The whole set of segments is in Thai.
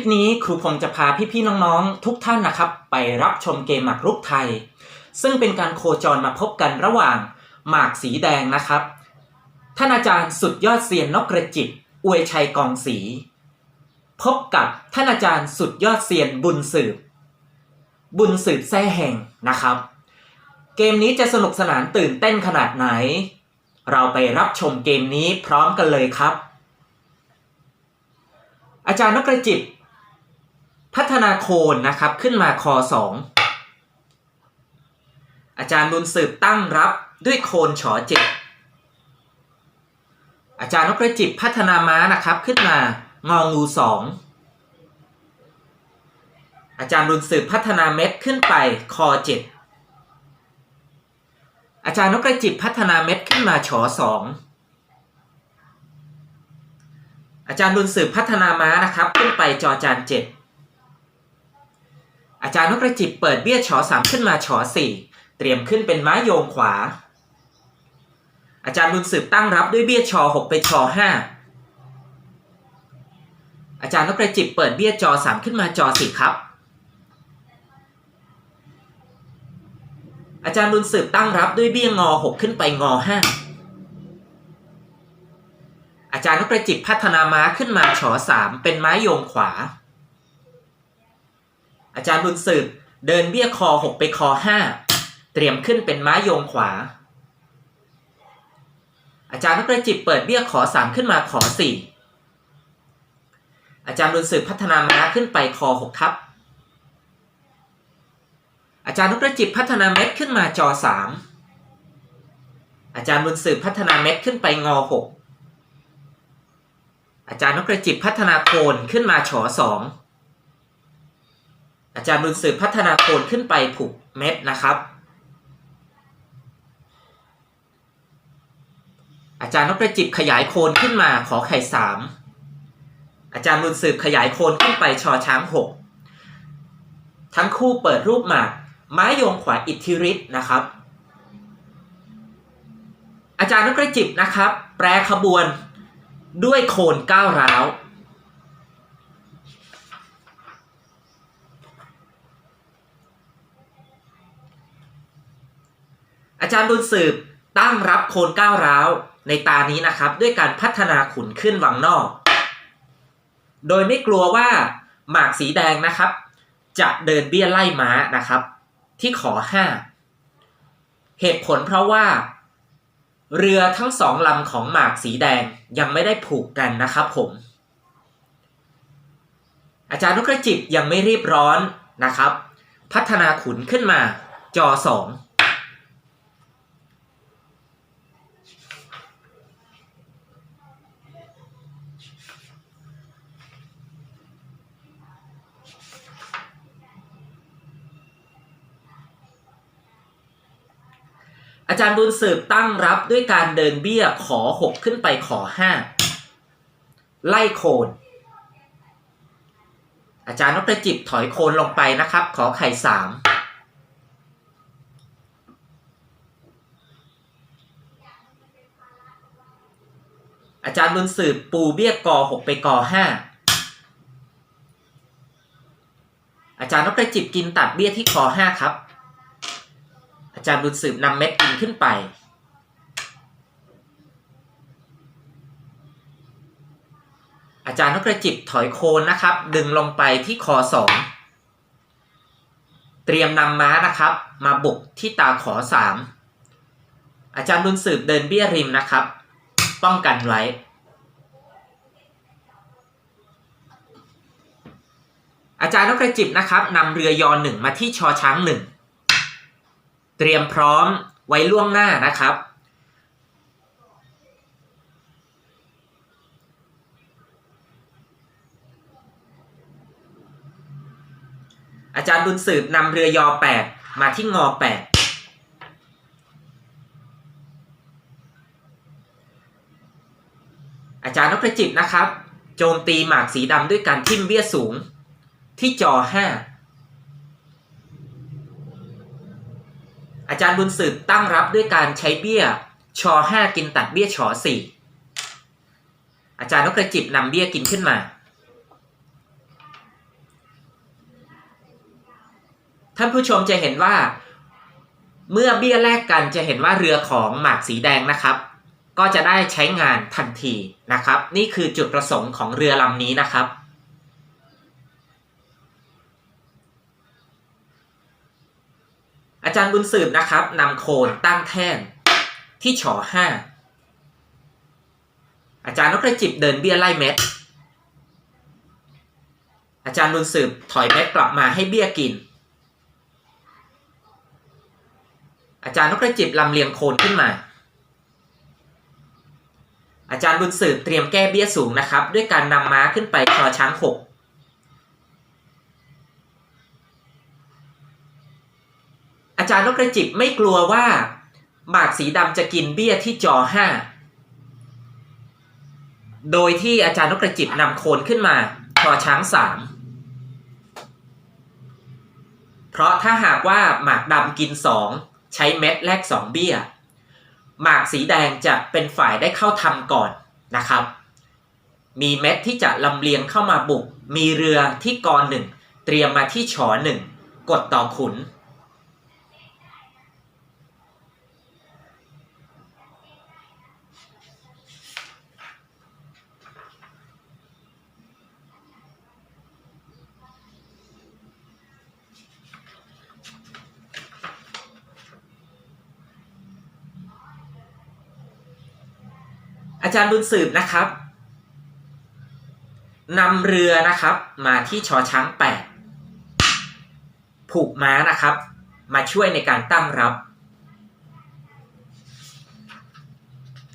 คลิปนี้ครูพงจะพาพี่ๆน้องๆ ทุกท่านนะครับ ไปรับชมเกมหมากรุกไทย ซึ่งเป็นการโคจรมาพบกันระหว่างหมากสีแดงนะครับ ท่านอาจารย์สุดยอดเซียนนกกระจิบอวยชัยกองศรีพบกับท่านอาจารย์สุดยอดเซียนบุญสืบ บุญสืบแซ่แห่งนะครับ เกมนี้จะสนุกสนานตื่นเต้นขนาดไหน เราไปรับชมเกมนี้พร้อมกันเลยครับอาจารย์นกกระจิบ พัฒนาโคนนะครับขึ้นมาคอสองอาจารย์บุญสืบตั้งรับด้วยโคนฉอเจ็ดอาจารย์นกกระจิบพัฒนาม้านะครับขึ้นมางองูสองอาจารย์บุญสืบพัฒนาเม็ดขึ้นไปคอเจ็ดอาจารย์นกกระจิบพัฒนาเม็ดขึ้นมาฉอสองอาจารย์บุญสืบพัฒนาม้านะครับ ขึ้นไปจอจานเจ็ด อาจารย์นกกระจิบเปิดเบี้ยฉอสามขึ้นมาฉอสี่เตรียมขึ้นเป็นม้าโยงขวา อาจารย์บุญสืบตั้งรับด้วยเบี้ยชอหกไปชอห้าอาจารย์นกกระจิบเปิดเบี้ยจอสามขึ้นมาจอสี่ครับ อาจารย์บุญสืบตั้งรับด้วยเบี้ยงอหกขึ้นไปงอห้าอาจารย์นกกระจิบพัฒนาม้าขึ้นมาฉอสามเป็นม้าโยงขวา อาจารย์บุญสืบเดินเบี้ยคอหกไปคอห้าเตรียมขึ้นเป็นม้าโยงขวา อาจารย์นกกระจิบเปิดเบี้ยขอสามขึ้นมาขอสี่อาจารย์บุญสืบพัฒนาม้าขึ้นไปคอหกครับอาจารย์นกกระจิบพัฒนาเม็ดขึ้นมาจอสามอาจารย์บุญสืบพัฒนาเม็ดขึ้นไปงอหกอาจารย์นกกระจิบพัฒนาโคนขึ้นมาฉอสอง อาจารย์บุญสืบพัฒนาโคนขึ้นไปผูกเม็ดนะครับ อาจารย์นกกระจิบขยายโคนขึ้นมาขอไข่สามอาจารย์บุญสืบขยายโคนขึ้นไปชอช้างหกทั้งคู่เปิดรูปหมากไม้โยงขวาอิทธิฤทธิ์นะครับ อาจารย์นกกระจิบนะครับ แปรขบวนด้วยโคนก้าวร้าว อาจารย์บุญสืบตั้งรับโคนก้าวร้าวในตานี้นะครับ ด้วยการพัฒนาขุนขึ้นวังนอก โดยไม่กลัวว่าหมากสีแดงนะครับ จะเดินเบี้ยไล่ม้านะครับ ที่ขอห้าเหตุผลเพราะว่า เรือทั้งสองลำของหมากสีแดงยังไม่ได้ผูกกันนะครับผม อาจารย์นุกระจิบยังไม่รีบร้อนนะครับ พัฒนาขุนขึ้นมาจอสอง อาจารย์บุญสืบตั้งรับด้วยการเดินเบี้ยขอหกขึ้นไปขอห้าไล่โคน อาจารย์นกกระจิบถอยโคนลงไปนะครับ ขอไข่สามอาจารย์บุญสืบปูเบี้ยกอหกไปกอห้าอาจารย์นกกระจิบกินตัดเบี้ยที่คอห้าครับ อาจารย์บุญสืบนำเม็ดกินขึ้นไป อาจารย์นกกระจิบถอยโคนนะครับ ดึงลงไปที่คอสองเตรียมนำม้านะครับ มาบุกที่ตาขอสามอาจารย์บุญสืบเดินเบี้ยริมนะครับ ป้องกันไว้อาจารย์นกกระจิบนะครับนำเรือยอหนึ่งมาที่ชอช้างหนึ่ง เตรียมพร้อมไว้ล่วงหน้านะครับ อาจารย์บุญสืบนำเรือยอ 8 มาที่งอ 8อาจารย์นพจิตนะครับ โจมตีหมากสีดำด้วยการทิ่มเบี้ยสูง ที่จอ 5 อาจารย์บุญสืบตั้งรับด้วยการใช้เบี้ยชอห้ากินตัดเบี้ยชอสี่อาจารย์นกกระจิบนำเบี้ยกินขึ้นมา ท่านผู้ชมจะเห็นว่า เมื่อเบี้ยแรกกันจะเห็นว่าเรือของหมากสีแดงนะครับ ก็จะได้ใช้งานทันทีนะครับ นี่คือจุดประสงค์ของเรือลำนี้นะครับ อาจารย์บุญสืบนะครับนำโคนตั้งแท่นที่ฉอห้าอาจารย์นกกระจิบเดินเบี้ยไล่เม็ด อาจารย์บุญสืบถอยเม็ดกลับมาให้เบี้ยกิน อาจารย์นกกระจิบลำเลียงโคนขึ้นมา อาจารย์บุญสืบเตรียมแก้เบี้ยสูงนะครับ ด้วยการนำม้าขึ้นไปชอช้างหก อา จารย์นกกระจิบไม่กลัวว่า หมากสีดำจะกินเบี้ยที่จอห้าโดยที่อาจารย์นกกระจิบนำโคนขึ้นมาชอช้างสามเพราะถ้าหากว่าหมากดำกินสองใช้เม็ดแลกสองเบี้ย หมากสีแดงจะเป็นฝ่ายได้เข้าทำก่อนนะครับ มีเม็ดที่จะลำเลียงเข้ามาบุก มีเรือที่กรหนึ่งเตรียมมาที่ฉอหนึ่งกดต่อขุน อาจารย์บุญสืบนะครับนำเรือนะครับ มาที่ชอช้างแปดผูกม้านะครับ มาช่วยในการตั้งรับ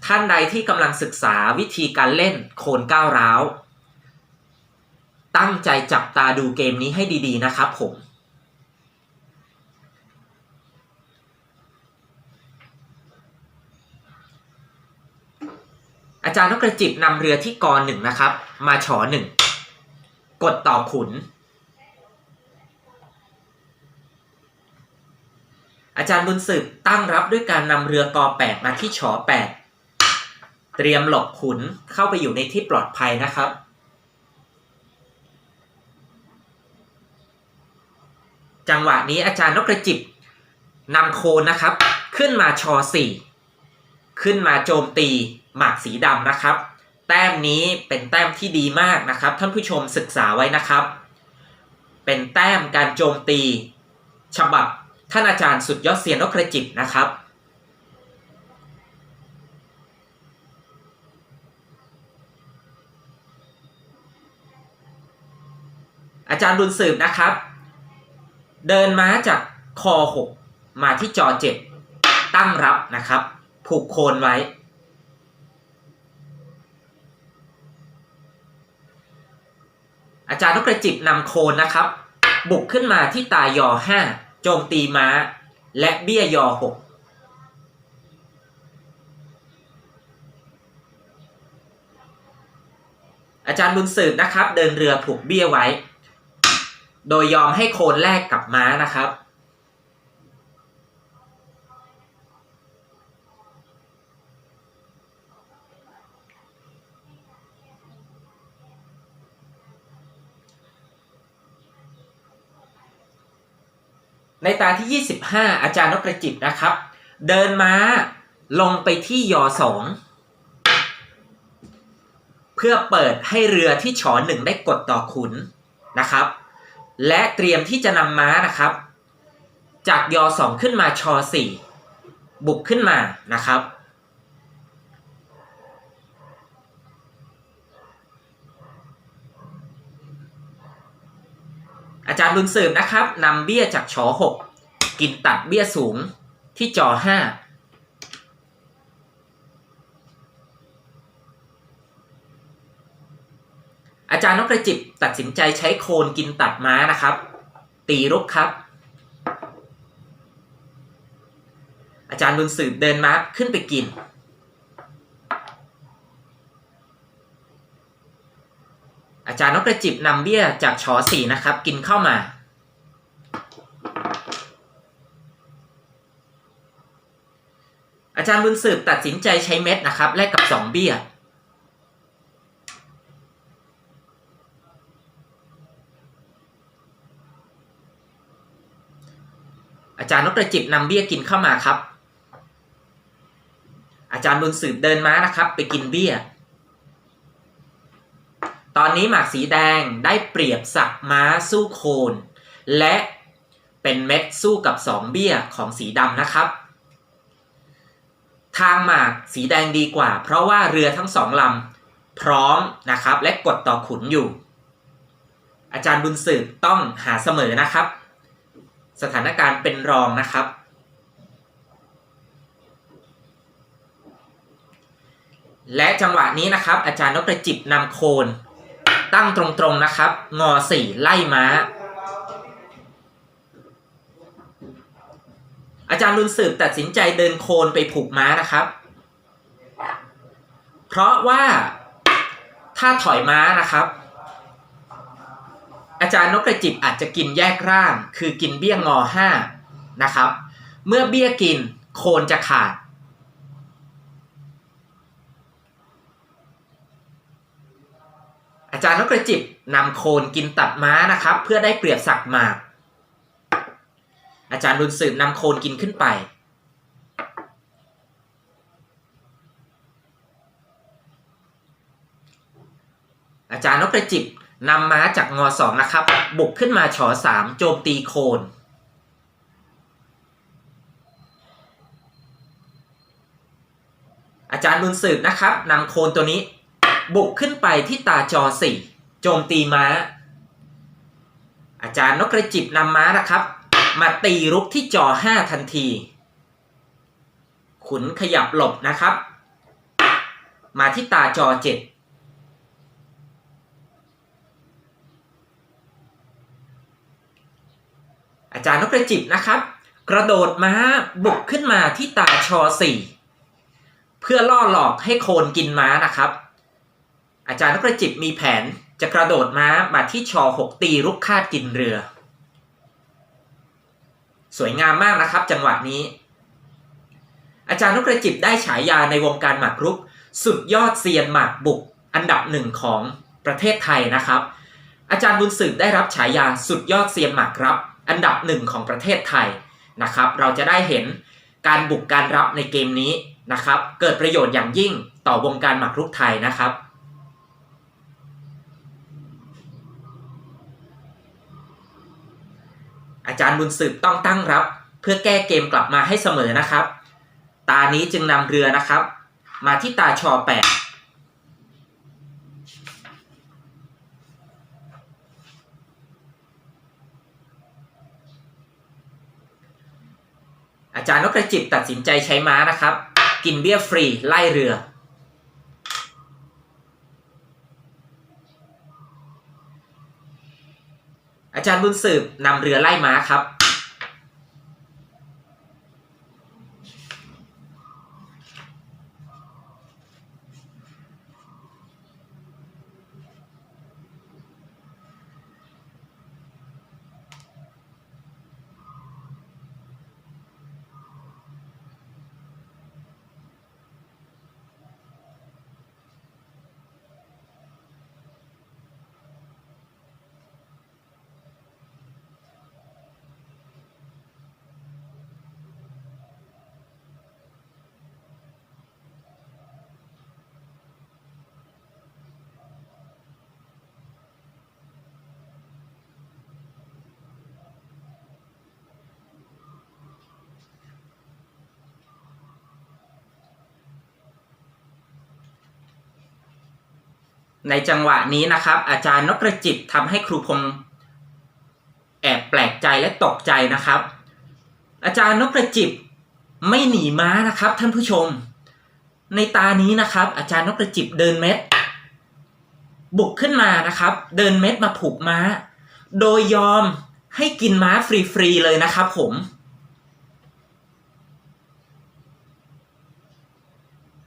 ท่านใดที่กำลังศึกษาวิธีการเล่นโคนก้าวร้าว ตั้งใจจับตาดูเกมนี้ให้ดีๆนะครับผม จารย์นกกระจิบนำเรือที่กรหนึ่งนะครับ มาฉอหนึ่งกดต่อขุน อาจารย์บุญสืบตั้งรับด้วยการนำเรือกอแปดมาที่ฉอแปดเตรียมหลบขุนเข้าไปอยู่ในที่ปลอดภัยนะครับจังหวะนี้อาจารย์นกกระจิบนำโคนนะครับ ขึ้นมาชอสี่ขึ้นมาโจมตี หมากสีดำนะครับ แต้มนี้เป็นแต้มที่ดีมากนะครับ ท่านผู้ชมศึกษาไว้นะครับ เป็นแต้มการโจมตี ฉบับท่านอาจารย์สุดยอดเซียนนกกระจิบนะครับอาจารย์บุญสืบนะครับ เดินม้าจากคอ 6 มาที่จอ 7 ตั้งรับนะครับ ผูกโคนไว้ อาจารย์นกกระจิบนำโคนนะครับ บุกขึ้นมาที่ตายอ5โจมตีม้า และเบี้ยยอ6อาจารย์บุญสืบนะครับ เดินเรือผูกเบี้ยไว้ โดยยอมให้โคนแลกกับม้านะครับ ในตาที่ 25 อาจารย์นกประจิตนะครับ เดินม้าลงไปที่ยอสองเพื่อเปิดให้เรือที่ฉอหนึ่งได้กดต่อขุนนะครับ และเตรียมที่จะนำม้านะครับ จากยอสองขึ้นมาชอสี่บุกขึ้นมานะครับ อาจารย์บุญสืบนะครับนำเบี้ยจากชอหกกินตัดเบี้ยสูงที่จอห้าอาจารย์นกกระจิบตัดสินใจใช้โคนกินตัดม้านะครับ ตีรุกครับ อาจารย์บุญสืบเดินม้าขึ้นไปกิน อาจารย์นกกระจิบนำเบี้ยจากชอสี่นะครับ กินเข้ามาอาจารย์บุญสืบตัดสินใจใช้เม็ดนะครับ แลกกับสองเบี้ยออาจารย์นกกระจิบนำเบี้ยกินเข้ามาครับ อาจารย์บุญสืบเดินม้านะครับ ไปกินเบี้ย ตอนนี้หมากสีแดงได้เปรียบสักม้าสู้โคน และเป็นเม็ดสู้กับสองเบี้ยของสีดำนะครับ ทางหมากสีแดงดีกว่า เพราะว่าเรือทั้งสองลำพร้อมนะครับและกดต่อขุนอยู่ อาจารย์บุญสืบต้องหาเสมอนะครับ สถานการณ์เป็นรองนะครับและจังหวะนี้นะครับ อาจารย์นกกระจิบนำโคน ตั้งตรงๆนะครับ งอสี่ไล่ม้า อาจารย์รุนสืบตัดสินใจเดินโคนไปผูกม้านะครับ เพราะว่าถ้าถอยม้านะครับ อาจารย์นกกระจิบอาจจะกินแยกร่าง คือกินเบี้ยงอห้านะครับ เมื่อเบี้ยกินโคนจะขาด อา จารย์นกกระจิบนำโคนกินตัดม้านะครับ เพื่อได้เปรียบสักหมาก อาจารย์บุญสืบนำโคนกินขึ้นไปอาจารย์นกกระจิบนำม้าจากงอสองนะครับ บุกขึ้นมาฉอสามโจมตีโคน อาจารย์บุญสืบนะครับนำโคนตัวนี้ บุกขึ้นไปที่ตาจอสี่โจมตีม้า อาจารย์นกกระจิบนำม้านะครับ มาตีรุกที่จอห้าทันที ขุนขยับหลบนะครับ มาที่ตาจอเจ็ดอาจารย์นกกระจิบนะครับ กระโดดม้าบุกขึ้นมาที่ตาชอสี่เพื่อล่อหลอกให้โคนกินม้านะครับ อาจารย์นกกระจิบมีแผนจะกระโดดม้ามาที่ชอหกตีรุกคาดกินเรือ สวยงามมากนะครับ จังหวะนี้ อาจารย์นกกระจิบได้ฉายาในวงการหมากรุก สุดยอดเซียนหมากบุก อันดับหนึ่งของประเทศไทยนะครับ อาจารย์บุญสืบได้รับฉายาสุดยอดเซียนหมากรับ อันดับหนึ่งของประเทศไทยนะครับ เราจะได้เห็นการบุกการรับในเกมนี้นะครับ เกิดประโยชน์อย่างยิ่งต่อวงการหมากรุกไทยนะครับ อาจารย์บุญสืบต้องตั้งรับ เพื่อแก้เกมกลับมาให้เสมอนะครับ ตานี้จึงนำเรือนะครับ มาที่ตาชอแปดอาจารย์นกกระจิบตัดสินใจใช้ม้านะครับ กินเบี้ยฟรีไล่เรือ อา จารย์บุญสืบนำเรือไล่ม้าครับ ในจังหวะนี้นะครับ อาจารย์นกกระจิบทำให้ครูพงษ์แอบแปลกใจและตกใจนะครับ อาจารย์นกกระจิบไม่หนีม้านะครับ ท่านผู้ชม ในตานี้นะครับ อาจารย์นกกระจิบเดินเม็ด บุกขึ้นมานะครับ เดินเม็ดมาผูกม้า โดยยอมให้กินม้าฟรีๆเลยนะครับผม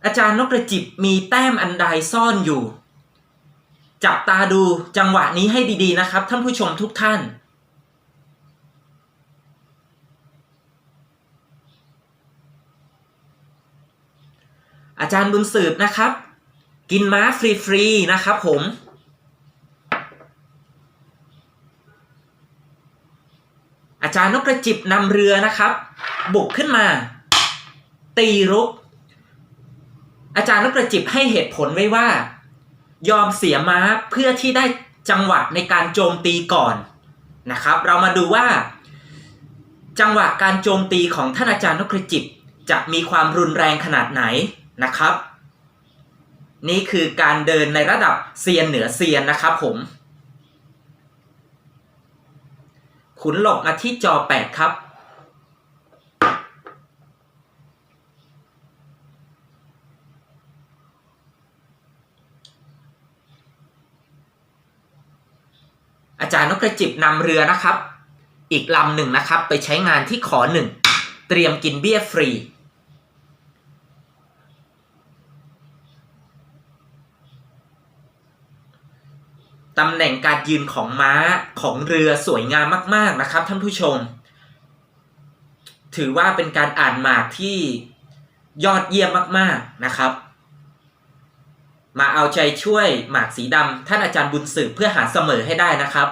อาจารย์นกกระจิบมีแต้มอันใดซ่อนอยู่ จับตาดูจังหวะนี้ให้ดีๆนะครับ ท่านผู้ชมทุกท่าน อาจารย์บุญสืบนะครับ กินม้าฟรีๆนะครับผมอาจารย์นกกระจิบนำเรือนะครับ บุกขึ้นมา ตีรุก อาจารย์นกกระจิบให้เหตุผลไว้ว่า ยอมเสียม้าเพื่อที่ได้จังหวะในการโจมตีก่อนนะครับ เรามาดูว่า จังหวะการโจมตีของท่านอาจารย์นกกระจิบจะมีความรุนแรงขนาดไหนนะครับ นี่คือการเดินในระดับเซียนเหนือเซียนนะครับผม ขุนหลบมาที่จอ 8 ครับ อาจารย์นกกระจิบนำเรือนะครับ อีกลำหนึ่งนะครับ ไปใช้งานที่ขอหนึ่งเตรียมกินเบี้ยฟรี ตำแหน่งการยืนของม้าของเรือสวยงามมาก ๆนะครับท่านผู้ชม ถือว่าเป็นการอ่านหมากที่ยอดเยี่ยมมาก ๆนะครับ มาเอาใจช่วยหมากสีดำท่านอาจารย์บุญสืบเพื่อหาเสมอให้ได้นะครับ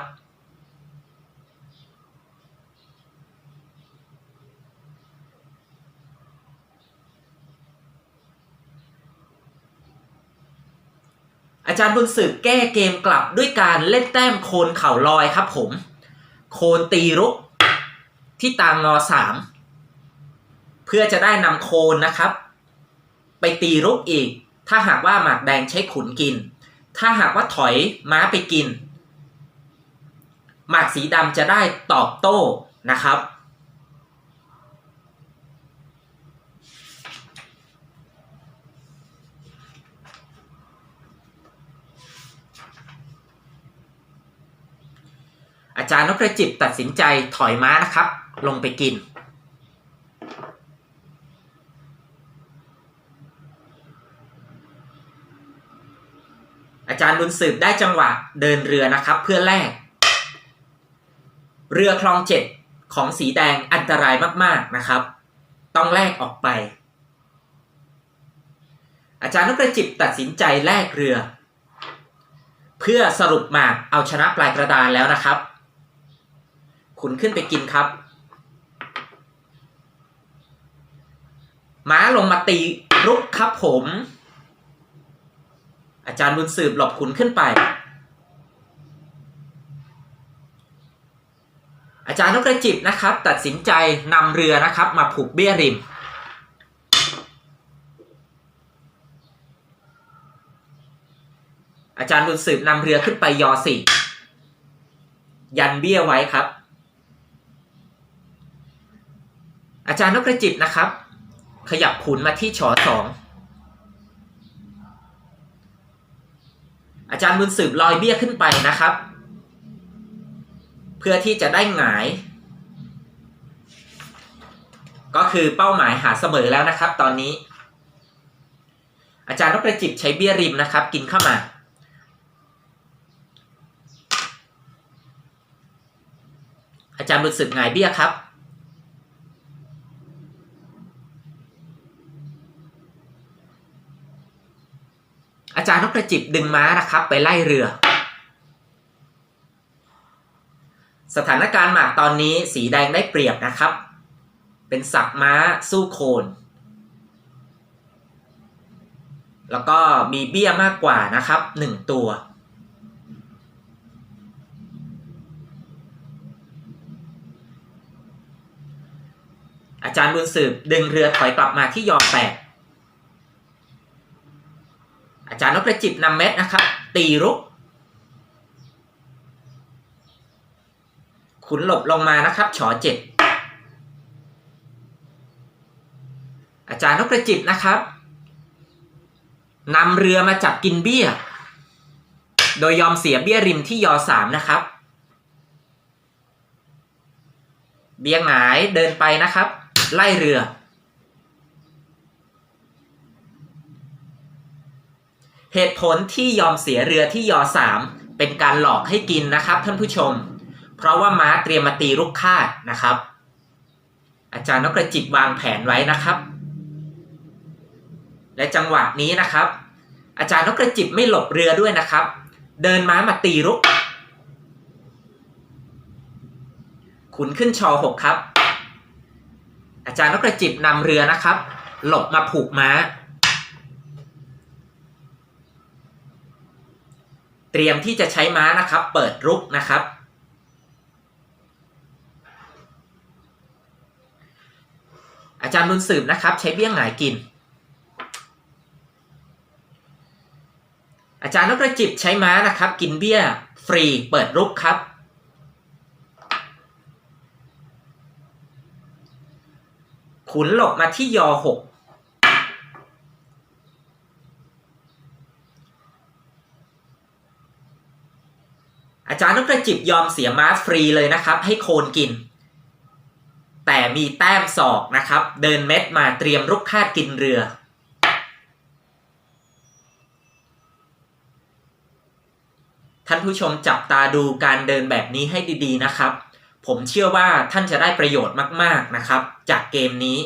อาจารย์บุญสืบแก้เกมกลับด้วยการเล่นแต้มโคนเข่าลอยครับผม โคนตีรุกที่ตางงอสามเพื่อจะได้นำโคนนะครับ ไปตีรุกอีก ถ้าหากว่าหมากแดงใช้ขุนกิน ถ้าหากว่าถอยม้าไปกิน หมากสีดำจะได้ตอบโต้นะครับ อาจารย์นพรจิบตัดสินใจถอยม้านะครับ ลงไปกิน อาจารย์บุญสืบได้จังหวะเดินเรือนะครับ เพื่อแลกเรือคลองเจ็ดของสีแดงอันตรายมาก ๆนะครับ ต้องแลกออกไป อาจารย์นพกระจิบตัดสินใจแลกเรือ เพื่อสรุปหมากเอาชนะปลายกระดานแล้วนะครับขุนขึ้นไปกินครับ ม้าลงมาตีรุกครับผม อาจารย์บุญสืบหลบขุนขึ้นไป อาจารย์นกกระจิบนะครับ ตัดสินใจนำเรือนะครับมาผูกเบี้ยริม อาจารย์บุญสืบนำเรือขึ้นไปยอสี่ยันเบี้ยไว้ครับ อาจารย์นกกระจิบนะครับ ขยับขุนมาที่ฉอสอง อาจารย์บุญสืบลอยเบี้ยขึ้นไปนะครับ เพื่อที่จะได้หงาย ก็คือเป้าหมายหาเสมอแล้วนะครับ ตอนนี้ อาจารย์นกกระจิบใช้เบี้ยริมนะครับ กินเข้ามา อาจารย์บุญสืบหงายเบี้ยครับ อาจารย์นกกระจิบดึงม้านะครับ ไปไล่เรือ สถานการณ์หมากตอนนี้สีแดงได้เปรียบนะครับ เป็นสักม้าสู้โคน แล้วก็มีเบี้ยมากกว่านะครับหนึ่งตัว อาจารย์บุญสืบดึงเรือถอยกลับมาที่ยอแปด อาจารย์นกกระจิบนำเม็ดนะครับ ตีรุก ขุนหลบลงมานะครับฉอเจ็ดอาจารย์นกกระจิบนะครับนำเรือมาจับกินเบี้ย โดยยอมเสียเบี้ยริมที่ยอสามนะครับ เบี้ยหงายเดินไปนะครับ ไล่เรือ เหตุผลที่ยอมเสียเรือที่ยอสามเป็นการหลอกให้กินนะครับท่านผู้ชม เพราะว่าม้าเตรียมมาตีลูกคาดนะครับ อาจารย์นกกระจิบวางแผนไว้นะครับ และจังหวะนี้นะครับ อาจารย์นกกระจิบไม่หลบเรือด้วยนะครับ เดินม้ามาตีรุก ขุนขึ้นชอหกครับ อาจารย์นกกระจิบนำเรือนะครับ หลบมาผูกม้า เตรียมที่จะใช้ม้านะครับ เปิดรุกนะครับ อาจารย์บุญสืบนะครับ ใช้เบี้ยงหงายกิน อาจารย์นกกระจิบใช้ม้านะครับ กินเบี้ยฟรีเปิดรุกครับขุนหลบมาที่ยอหก อาจารย์นกกระจิบยอมเสียม้าฟรีเลยนะครับ ให้โคนกิน แต่มีแต้มศอกนะครับ เดินเม็ดมาเตรียมรุกคาดกินเรือ ท่านผู้ชมจับตาดูการเดินแบบนี้ให้ดีๆนะครับ ผมเชื่อว่าท่านจะได้ประโยชน์มาก ๆนะครับ จากเกมนี้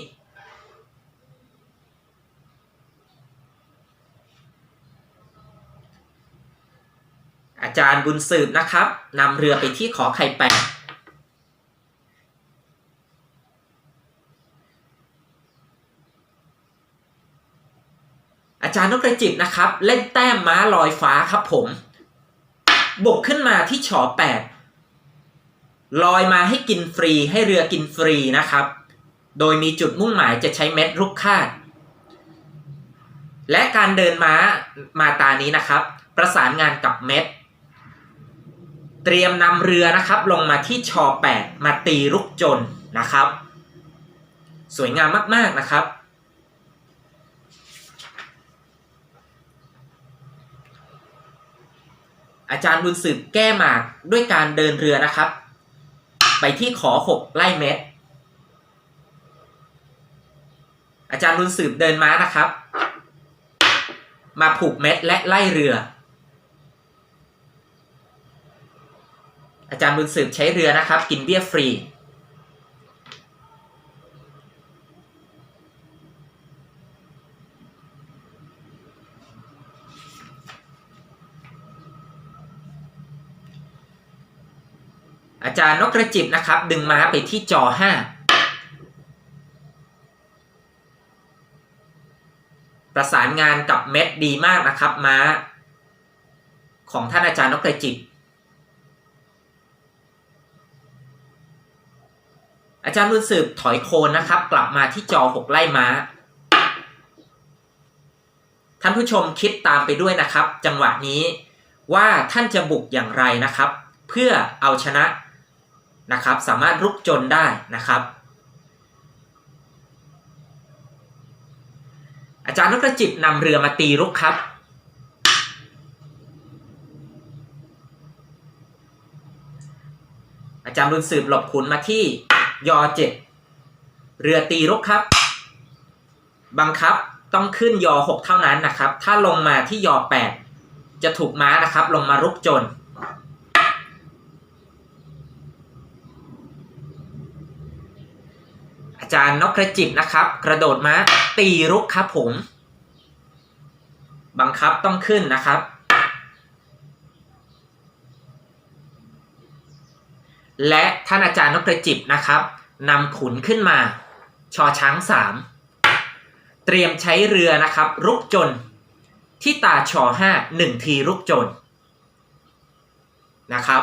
อาจารย์บุญสืบนะครับนำเรือไปที่ขอไข่แปดอาจารย์นกกระจิบนะครับ เล่นแต้มม้าลอยฟ้าครับผมบุกขึ้นมาที่ชอแปดลอยมาให้กินฟรีให้เรือกินฟรีนะครับ โดยมีจุดมุ่งหมายจะใช้เม็ดรุกคาด และการเดินม้ามาตานี้นะครับ ประสานงานกับเม็ด เตรียมนำเรือนะครับลงมาที่ชอ8มาตีรุกจนนะครับ สวยงามมาก ๆนะครับ อาจารย์บุญสืบแก้หมากด้วยการเดินเรือนะครับ ไปที่ขอหกไล่เม็ดอาจารย์บุญสืบเดินม้านะครับ มาผูกเม็ดและไล่เรือ อาจารย์บุญสืบใช้เรือนะครับ กินเบี้ยฟรี อาจารย์นกกระจิบนะครับ ดึงม้าไปที่จอห้าประสานงานกับเม็ดดีมากนะครับ ม้า ของท่านอาจารย์นกกระจิบ อาจารย์บุญสืบถอยโคนนะครับ กลับมาที่จอหกไล่ม้า ท่านผู้ชมคิดตามไปด้วยนะครับ จังหวะนี้ว่าท่านจะบุกอย่างไรนะครับ เพื่อเอาชนะนะครับ สามารถรุกจนได้นะครับ อาจารย์นกกระจิบนำเรือมาตีรุกครับอาจารย์บุญสืบหลบขุนมาที่ ยอเจ็ดเรือตีรุกครับ บังคับต้องขึ้นยอหกเท่านั้นนะครับ ถ้าลงมาที่ยอแปดจะถูกม้านะครับ ลงมารุกจน อาจารย์นกกระจิบนะครับ กระโดดม้าตีรุกครับผม บังคับต้องขึ้นนะครับ และท่านอาจารย์นกกระจิบนะครับนำขุนขึ้นมาชอช้างสามเตรียมใช้เรือนะครับ รุกจนที่ตาชอห้าหนึ่งทีรุกจนนะครับ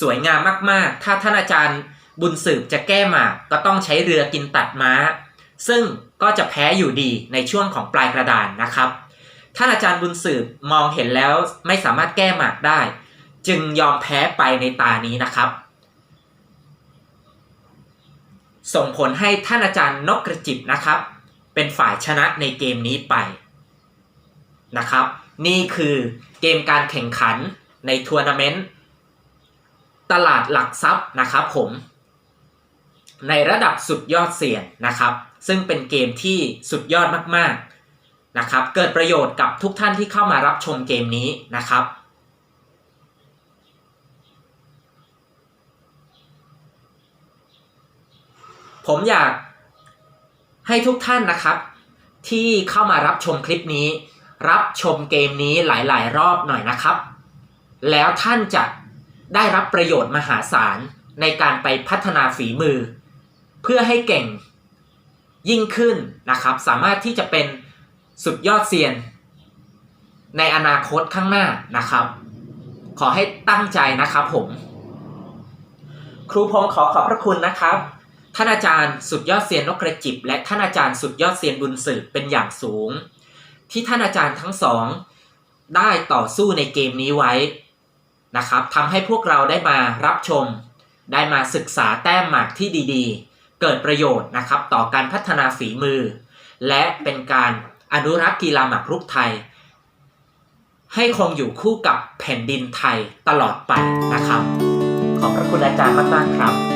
สวยงามมากๆ ถ้าท่านอาจารย์บุญสืบจะแก้หมากก็ต้องใช้เรือกินตัดม้า ซึ่งก็จะแพ้อยู่ดีในช่วงของปลายกระดานนะครับ ท่านอาจารย์บุญสืบมองเห็นแล้วไม่สามารถแก้หมากได้ จึงยอมแพ้ไปในตานี้นะครับ ส่งผลให้ท่านอาจารย์นกกระจิบนะครับ เป็นฝ่ายชนะในเกมนี้ไปนะครับ นี่คือเกมการแข่งขันในทัวร์นาเมนต์ตลาดหลักทรัพย์นะครับผม ในระดับสุดยอดเสี่ยงนะครับ ซึ่งเป็นเกมที่สุดยอดมากๆนะครับ เกิดประโยชน์กับทุกท่านที่เข้ามารับชมเกมนี้นะครับ ผมอยากให้ทุกท่านนะครับ ที่เข้ามารับชมคลิปนี้ รับชมเกมนี้หลายๆ รอบหน่อยนะครับ แล้วท่านจะได้รับประโยชน์มหาศาลในการไปพัฒนาฝีมือ เพื่อให้เก่งยิ่งขึ้นนะครับ สามารถที่จะเป็นสุดยอดเซียน ในอนาคตข้างหน้านะครับ ขอให้ตั้งใจนะครับผม ครูพงศ์ขอขอบพระคุณนะครับ ท่านอาจารย์สุดยอดเซียนนกกระจิบ และท่านอาจารย์สุดยอดเซียนบุญสืบเป็นอย่างสูง ที่ท่านอาจารย์ทั้งสอง ได้ต่อสู้ในเกมนี้ไว้นะครับทำให้พวกเราได้มารับชม ได้มาศึกษาแต้มหมากที่ดีๆ เกิดประโยชน์นะครับต่อการพัฒนาฝีมือ และเป็นการอนุรักษ์กีฬาหมากรุกไทย ให้คงอยู่คู่กับแผ่นดินไทยตลอดไปนะครับ ขอบพระคุณอาจารย์มากๆครับ